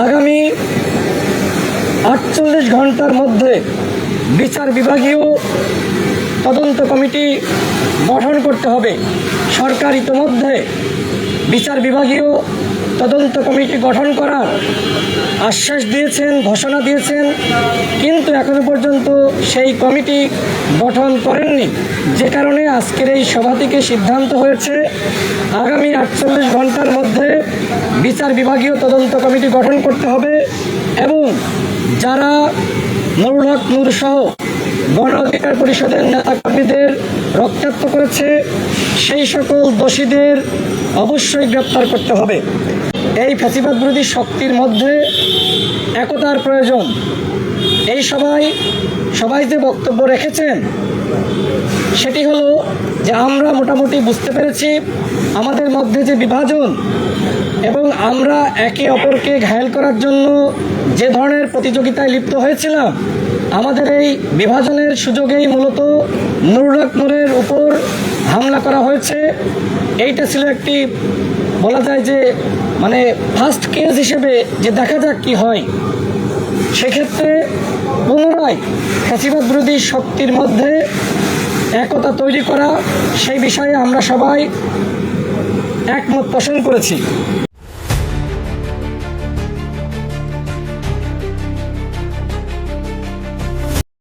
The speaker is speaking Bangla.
আগামী আটচল্লিশ ঘণ্টার মধ্যে বিচার বিভাগীয় তদন্ত কমিটি গঠন করতে হবে। সরকার ইতোমধ্যে বিচার বিভাগীয় তদন্ত কমিটি গঠন করার আশ্বাস দিয়েছেন, ঘোষণা দিয়েছেন, কিন্তু এখনও পর্যন্ত সেই কমিটি গঠন করেননি। যে কারণে আজকের এই সভা থেকে সিদ্ধান্ত হয়েছে, আগামী আটচল্লিশ ঘণ্টার মধ্যে বিচার বিভাগীয় তদন্ত কমিটি গঠন করতে হবে এবং যারা নুরুল হক গণ অধিকার পরিষদের নেতাকর্মীদের রক্তাক্ত করেছে। সেই সকল দোষীদের অবশ্যই গ্রেপ্তার করতে হবে। এই ফ্যাসিবাদ বিরোধী শক্তির মধ্যে একতার প্রয়োজন। এই সবাই সবাই যে বক্তব্য রেখেছেন, সেটি হলো যে আমরা মোটামুটি বুঝতে পেরেছি আমাদের মধ্যে যে বিভাজন এবং আমরা একে অপরকে ঘায়েল করার জন্য যে ধরনের প্রতিযোগিতায় লিপ্ত হয়েছিলাম আমাদের এই বিভাজনের সুযোগেই মূলত নুরুল উপর হামলা করা হয়েছে। এইটা ছিল একটি বলা যায় যে মানে ফার্স্ট কেস হিসেবে যে দেখা যাক কি হয়। সেক্ষেত্রে পুনরায় ফ্যাসিবাদ বিরোধী শক্তির মধ্যে একতা তৈরি করা, সেই বিষয়ে আমরা সবাই একমত পোষণ করেছি।